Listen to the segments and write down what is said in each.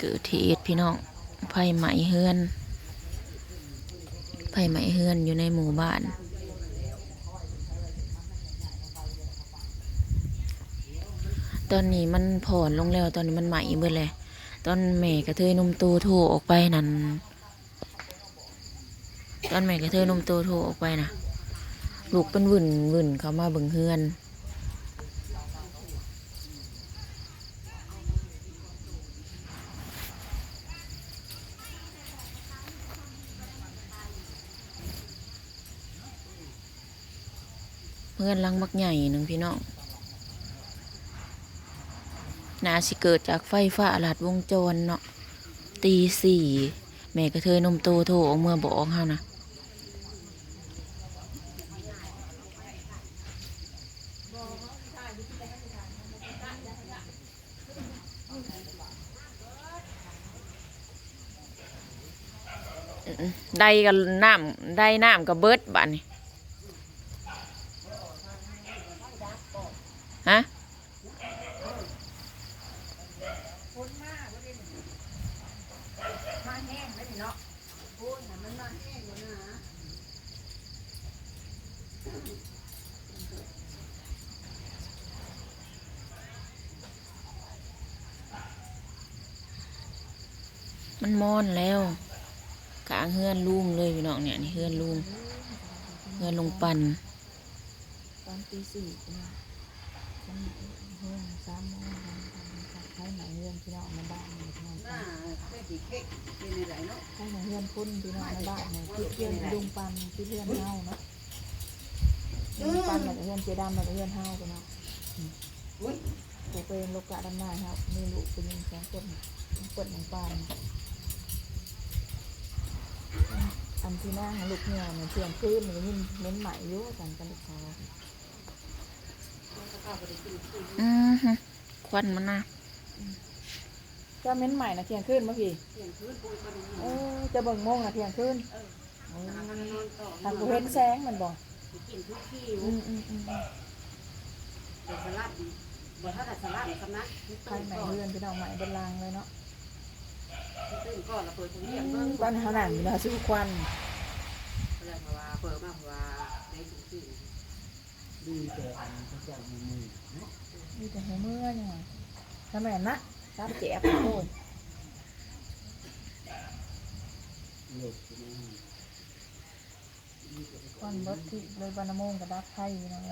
เกิดเหตุพี่น้องไฟไหม้เฮือนไฟไหม้เฮือนอยู่ในหมู่บ้านตอนนี้มันผ่อนลงแล้วตอนนี้มันไหม้เบิดเลย ตอนแม่กระเทยนมโตโทรออกไปนั่นตอนแม่กระเทยนมโตโทรออกไปนะลูกเป็นวุ่นวุ่นเขามาเบิ่งเฮือน เพื่อนลังบักใหญ่หนึ่งพี่น้องนาสิเกิดจากไฟฟ้าหลัดวงจรเนาะตีสี่แม่กระเทยนมโตโทออกเมื่อบอกเฮานะได้กับน้ำได้น้ำกับเบิดบ้านนี่ฮะ มาแห้งแล้วนี่เนาะโอ้ยน่ะมันมาแห้งแล้วนะ มันมอนแล้วกลางเฮือนลุงเลยพี่น้องเนี่ยนี่เฮือนลุงเฮือนลงปันตอนตีสี่เฮือนสามโมงใช้ไหนเฮือนพี่น้องในบ้านพี่น้องน่าเค้กเค้กเป็นอะไรเนาะใช้ของเฮือนพุ่นพี่น้องในบ้านเนี่ยที่เฮือนลุงปันที่เฮือนเฮาเนาะลุงปันแล้วก็เฮือนเจดำแล้วก็เฮือนเฮาพี่น้องอุ้ยตัวเป็นลูกกะดำหน้าครับมีลูกเป็นยิงสองคนเปิดของปาน อันที่นั่งลูกเนี่ยมันเสียงคลื่นมันยินเน้นใหม่อยุ่กันกันลูกเขาอือฮึควันมันนะก็เม้นใหม่นะเที่ยงขึ้นเมื่อกี้เที่ยงคืนปุ้ยก็ดูเออจะเบิ่งโมงนะเที่ยงขึ้นหากันนอนต่อทางกูเห็นแสงมันบอกกินทุกที่อืมอืมอืมเดี๋ยวสลัดบ่ถ้าแต่สลัดสำนักใครใหม่เรือนพี่น้องใหม่บนรางเลยเนาะตื่นก่อนเราเปิดทุเรียนเบิ่งตอนนี้เขาหนังอยู่นะชื่อควัน เรื่องว่าเปิดมางว่าในทุกที่ดีแต่อันเขาจะมีมือเนาะมีแต่หัวมือยังไงทำไมนะรับแจกโอ้ยเลิกใช่ไหมควันบดที่เลยบานโมงกับดับไพ่พี่น้อง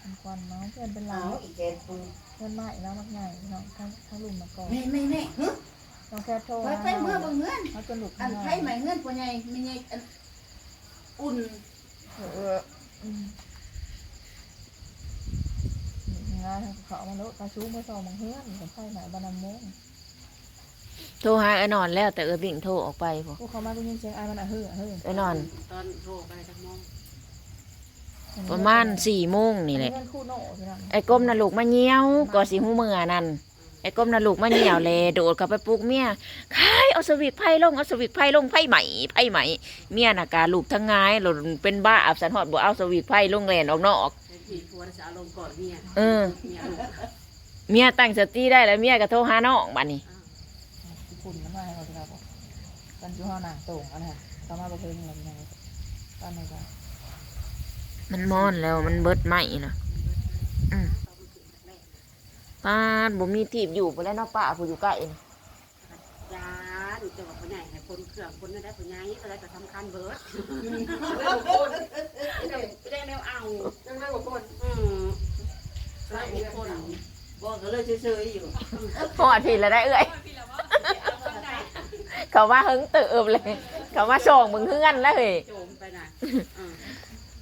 เป็นควันเนาะเพื่อนเป็นลาวเพื่อนใหม่แล้วมักใหญ่น้องทั้งทั้งลุมมาก่อนแม่แม่แม่ ฮึน้องแค่โทรไปไปเมื่อบ่เงินเขาจะหลุดอันไผใหม่เงินปัวใหญ่ไม่ใหญ่อันอุ่นเอออืมงานเขาเอามาโลกระชูเมื่อสองโมงเฮือนกับไพ่ใหม่บานโมงโทรหาไอ้นอนแล้วแต่เออบิ่งโทรออกไปพอพวกเขามาได้ยินเสียงไอ้มันอะเฮ้อเฮ้อไอ้นอน ตอนโทรไปจักมองประมาณสี่โมงนี่แหละเพื่อนคู่โน่พี่น้องไอ้ก้มน่ะลูกมาเงี้ยวก็สิหูมือนั่น ไอ้ก้มน่ะลูกมาเงี้ยวเลยโดดเข้าไปปลุกเมียคายเอาสวิกไพ่ลงเอาสวิกไพ่ลงไพ่ใหม่ไพ่ใหม่เมียน่ะกาลูกทั้งงายหล่นเป็นบ้าอับสันหอดบ่เอาสวิกไพ่ลงแลนออกนอกเป็นที่ผัวจะเอาลงก่อนเมียเออเมียลูกเมียตั้งสติได้แล้วเมียก็โทรหาน้องบัดนี้คุณน้ำมาให้เราพี่น้องกันจู่ห้อหนังโต่งอันนั้นเขามาประเพณีอะไรพี่น้องตอนไหนกันมันมอนแล้วมันเบิดไหมนะอืม ป้าดบ่มีทีบอยู่ไปแล้วเนาะป้าผู้อยู่ใกล้นี่ยาหนูจะบอกผู้ใหญ่ให้คนเครื่องคนนั้นได้ผู้ใหญ่ก็ได้แต่สำคัญเบิร์ดได้แนวเอายังได้บอกคนอืมได้บุคคลบอกก็เลยเฉยๆอยู่พอดผิดแล้วได้เอ้ยเขาว่าหึงเติบเลย เขาว่าส่งมึงเฮือนแล้วเฮ้ยโจมไปน่ะอืม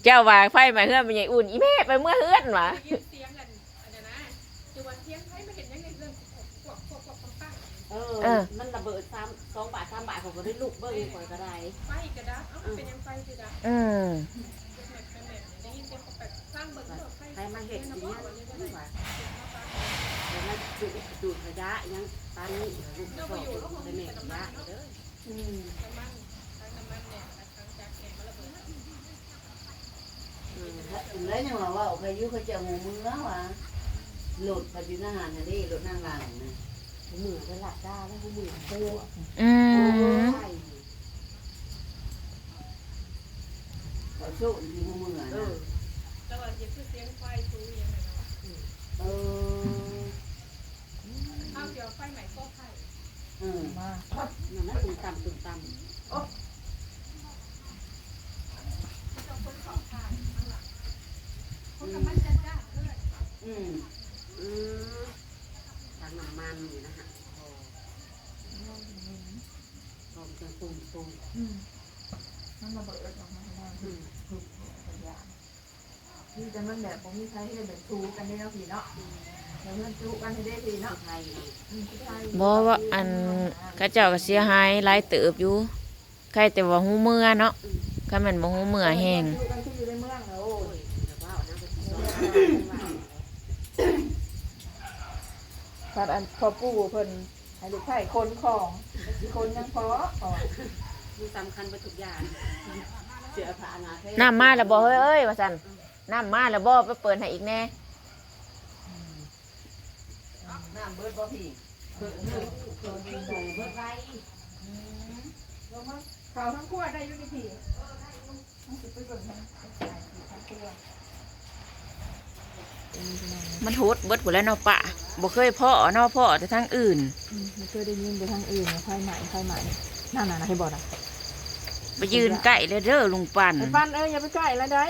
เจ้าว่าไฟมาเฮือนเป็นใหญ่อุ่นอีแม่ไปเมื่อเฮือนวะ รื่องพวกพวกพวกปังปังเออ มันระเบิดสามสองบาทสามบาทผมก็ได้ลูกเบิ้งก่อนก็ได้ไฟกระดับเอ้ามันเป็นยังไฟกระดับอืมแมทแมทได้ยินเสียงแบบสร้างเบิ้งเรื่องไฟใครมาเห็ดนะอย่างพ่อเงี้ยวันนี้ก็ไม่ได้ไหวแต่มาดูดดูดขยะยังตอนนี้ลูกเราก็ไปอยู่แล้วของได้มีเม็ดแต่ขน้ำมัยะนเนาะเด้ออืมน้ำมันทั้งน้ำมันเนี่ยทั้งจากแกงมาระเบิดอืมแล้วยังว่าว่าใครยุ่เขาจะงูมือว่ะ โหลดปัจจุบันนะดิโหลดนั่งหลังนะผู้มือไปหลักได้แล้วผู้มือโตอืมใช่เขาโซ่ที่หัวมือเอนะอแต่ว่าจะคือเสียงไฟตูยังไงเนาะเออเอาเดี๋ยวไฟใหม่ก็ไฟเออมานั่นนะตุ่มต่ำตุ่มต่ำเจ้าคนสองทางข้างหลังคนกำลังจะจ้าเพื่อนอืม อืมทางน้ำมันนี่นะฮะโอ้ตรงจังตุ่มตุ่มอืมมันระเบิดออกมาได้อืมทุกอย่างที่จะมันแบบผมมีใครให้แบบทูกันได้แล้วพี่เนาะแล้วมันทูกันให้ได้พี่เนาะไทยอืมผู้ชายบ่ว่าอันกระเจ้าก็เสียหายหลายเติบอยู่ใครแต่ว่าหูเมื่อเนาะคันแม่นบ่หูเมื่อแห้ง ทูกันที่อยู่ในเมืองแล้วโอ้ยแต่ว่าเอาน้ำไปซ้อนว่า ครับอันพอปู่เพิ่นให้ลูกไผ่คนของสิคนยังพออ๋อมันสำคัญไปทุกอย่าง เสือผ่านาเทน้ำมาแล้วบ่เฮ้ยเอ้ยว่าซั่นน้ำมาแล้วบ่ไปเปิดให้อีกแน่น้ำเบิดบ่พี่เบิดเบิดเบิดเบิดเบิดไรลงมาข่าวทั้งขั้วได้อยุติพี่ต้องสิไปเบิ่งทั้งทั้งขั้ว มันโหดเบิดพุ่นแล้วเนาะปะบ่เคยพ่อเนาะพ่อแต่ทางอื่นอืมไม่เคยได้ยินไปทางอื่นนะไฟใหม่ไฟใหม่นั่นน่ะนะให้บอกนะไปยืนใกล้เลยเด้อลุงปั่นไอ้ปั้นเอ้ยอย่าไปใกล้แล้วได้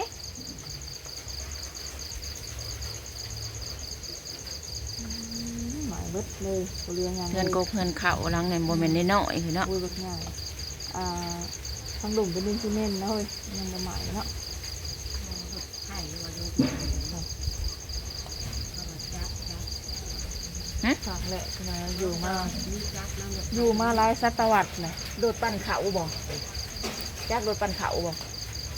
อืมหมายเบิดเลยบ่เรียงยังเงินกกเงินเข่าหลังนี่บ่แม่นน้อยๆคือเนาะอุ้ยเบิดง่ายอ่าทางหลุมเป็นดินซีเมนต์นะเฮ้ยยังบ่หมายเนาะไทยว่า ดูฝากแหละนะอยู่มานี่จักน้ำแบบอยู่มาหลายศตวรรษเลยโดดปั่นเขาบ่จักโดดปั่นเขาบ่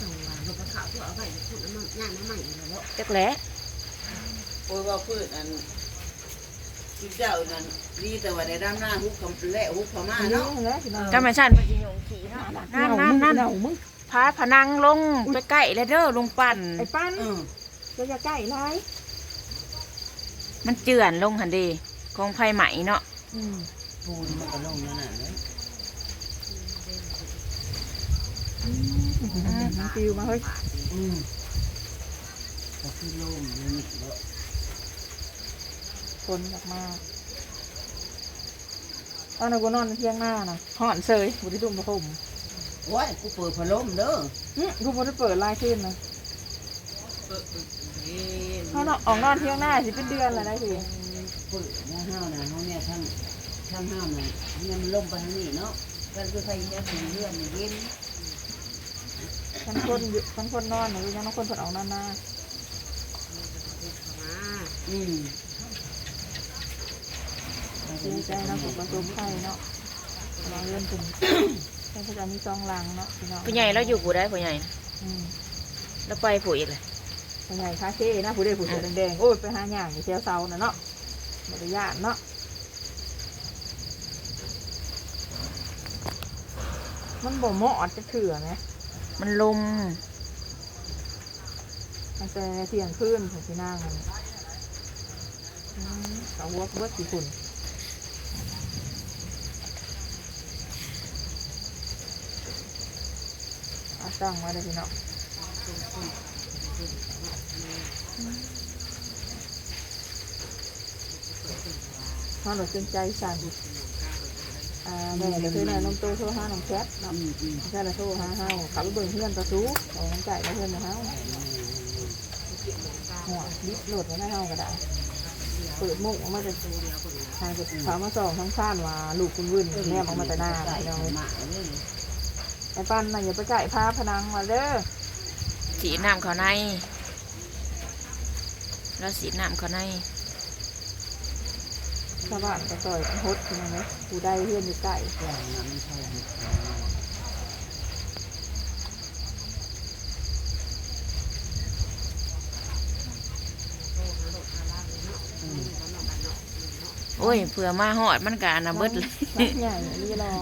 จังหวะเราก็ข่าวที่เอาไปพูดน้ำมันย่างน้ำมันอยู่แล้วจักแหละโอ้ยว่าพืชอันที่เจ้านั่นดีแต่ว่าได้ดำหน้าฮุกคำและฮุกพม่าอันนี้เนาะแหละพี่น้องก็ไม่ซั่นมันสิยงขี้เนาะนั่นนั่นนั่นเามึงพาผนังลงไปใกล้เลยเด้อลุงปั่นไอ้ปั้นอืมจะอย่าใกล้ไรมันเจือนลงหั่นเด้ ของไผไหมเนาะปูนมันก็ลงนั่นน่ะเลยมันฟิวมาเฮ้ยอืมก็คือลงนี่นี่แล้วคนออกมาตอนนั้นกูนอนเที่ยงหน้าน่ะห่อนเซยบุตรดุมประคมโอ้ยกูเปิดพัดลมเด้ออืมกูบ่ได้เปิดไลน์ขึ้นนะเปิดเย็นเขาเนาะออกนอนเที่ยงหน้าสิเป็นเดือนแล้วได้สิเปิดเนี่ยห้าวนะเขาเนี่ยทั้งทั้งห้าวนะเนี่ยมันลงไปทางนี้เนาะกันคือใครเนี่ยถึงเลื่อนเย็นทั้งคนอยู่ทั้งคนนอนหนูยังทั้งคนคนออกนอนหน้าอืมดีใจนะผมประตูไข่เนาะวาเลื่อนถึงแต่เขาจะมีซองหลังเนาะพี่น้องผู้ใหญ่เราอยู่ผู้ใดผู้ใหญ่อืมแล้วไปผู้อีกเลยผู้ใหญ่คาเฟ่นะผู้ใดผู้เสือแดงๆโอ้ยไปหาหย่างอยู่เที่ยวเซาน่ะเนาะ บริยานเนาะมันบ่เหมาะจะเถื่อไหมมันลมตั้งแต่เที่ยงคืนถึงที่นั่งมันอืมเสาหัวกเบิดกี่ฝุ่นเอาตั้งไว้เลยพี่เนาะ นอนหลับจนใจสั่นอ่าแม่เดี๋ยวคือแม่น้องโตโทรหาน้องแคทเนาะอืมอืมแค่ละโทรหาเฮาขับไปเบิ่งเพื่อนประตูของน้องไก่แล้วเพื่อนมาเฮาหัวดิบโหลดไว้ให้เฮาก็ได้เปิดมุกออกมาจะทางจะสาวมาสองทั้งซ่านว่าลูกคุณวุ่นแม่ออกมาแต่หน้าใส่พี่น้องหมาเลยไอ้ปันน่ะอย่าไปไก่พาพนังมาเด้อสีน้ำเขาในแล้วสีน้ำเขาใน ชาวบ้านก็ซอยกันฮดพี่น้องเนาะผู้ใดเพื่อนอยู่ใกล้แก่น้ำมันใช่ไหมโอ้ยเผื่อมาหอดมันกะอันะเบิดเลยใหญ่นี่รอ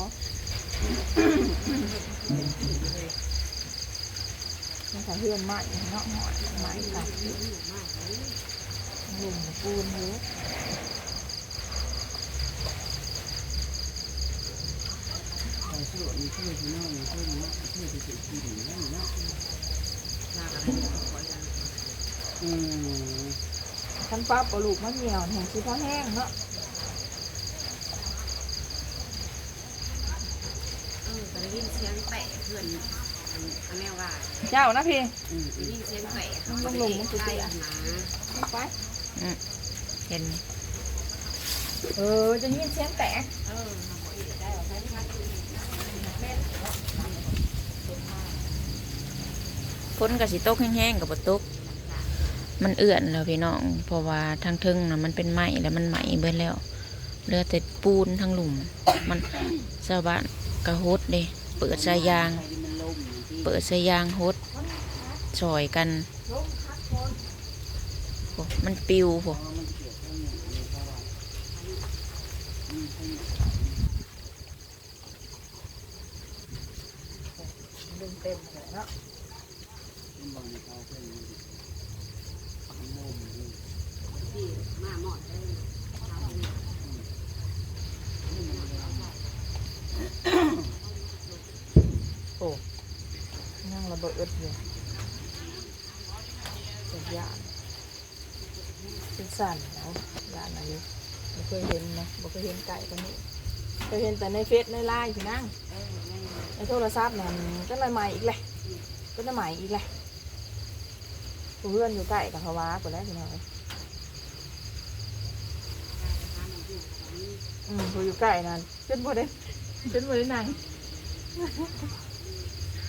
มันใส่เพื่อนใหม่เนาะหอยใหม่ค่ะหลุมปูนอยู่ไป สู้มีสู้ที่น้องมีสู้เนาะสู้ที่สุดที่ดีนั่นเนาะลากอะไรเนี่ยก็ขอยันอืมคันปั๊บเอาลูกมันเหนียวแห้งสิพอแห้งเนาะเออแต่ได้ยินเสียงแปะเพื่อนอันอันแม่ว่าเจ้านะพี่ อืมได้ยินเสียงแปะเขาลก็งไปลงเอกมันคือใกล้เสียหนาลงไป เห็น เออจะยินเสียงแตก เออเขาบอกอีกได้ว่าใช้ที่พักคือ พ้นกับสิตกแห้งๆกับบ่ตก มันเอื่อนแล้วพี่น้องเพราะว่าทางเทึงนะมันเป็นไหมแล้วมันไหมเบิดแล้วเหลือแต่ปูนทั้งหลุม มันชาวบ้านกระฮดเด้เปิดสายยางใครที่มันล่มอย่างที่เปิดสายยางฮดซอยกันโอ้มันปิวพวกเพราะว่ามันเกี่ยวข้องอย่างนี้เพราะว่าอืมให้ดึงเต็มเลยเนาะ มันบังในเขาเพื่อนมันมันล่มอย่างนี้ที่มาหมอดเลยเอาไปเนี่ยนั่งระเบิดอยู่เป็นยานเป็นสั่นแล้วยานอะไรไม่เคยเห็นนะไม่เคยเห็นไก่ตัวนี้เคยเห็นแต่ในเฟซในไลน์พี่นั่งในโทรศัพท์นั่นก็เลยใหม่อีกเลยก็เลยใหม่อีกเลย ผู้เพื่อนอยู่ใกล้กับภาวะกว่าแล้วพี่น้องเอ้ยอืมผู้อยู่ใกล้นั่นจนบ่ได้จนบ่ได้นั่ง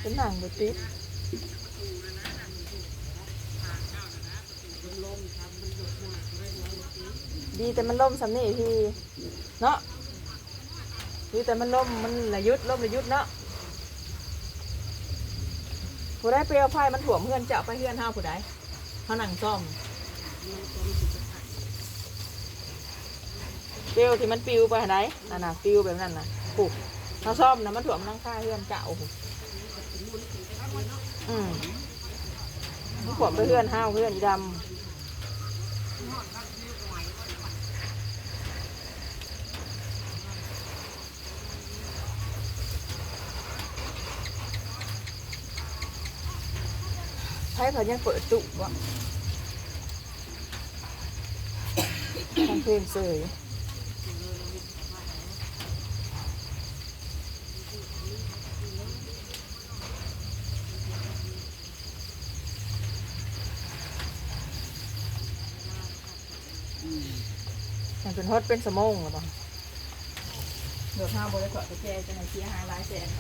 จนนั่งบ่ติดดีแต่มันล่มสำนี่พี่เนาะดีแต่มันล่มมันระยุดล่มระยุดเนาะผู้ได้เปลวไฟมันถ่วมเพื่อนจะเอาไปเพื่อนห้าผู้ใด เขานั่งซ่อมเปลวที่มันปิวไปไหนนั่นน่ะปิวแบบนั้นน่ะปุ๊บเขาซ่อมนะมันถ่วมนั่งค่าเพื่อนเจ้าอืมมันถ่วบไปเพื่อนห้าวเพื่อนอีดำ ช้เขายังเปิดตุวะทำเพลงเสยมันเป็นฮอตเป็นสมองหรือเปล่าเดี๋ยวห้าบริษัทไปแจจะไหนเสียหายหลายแสนไป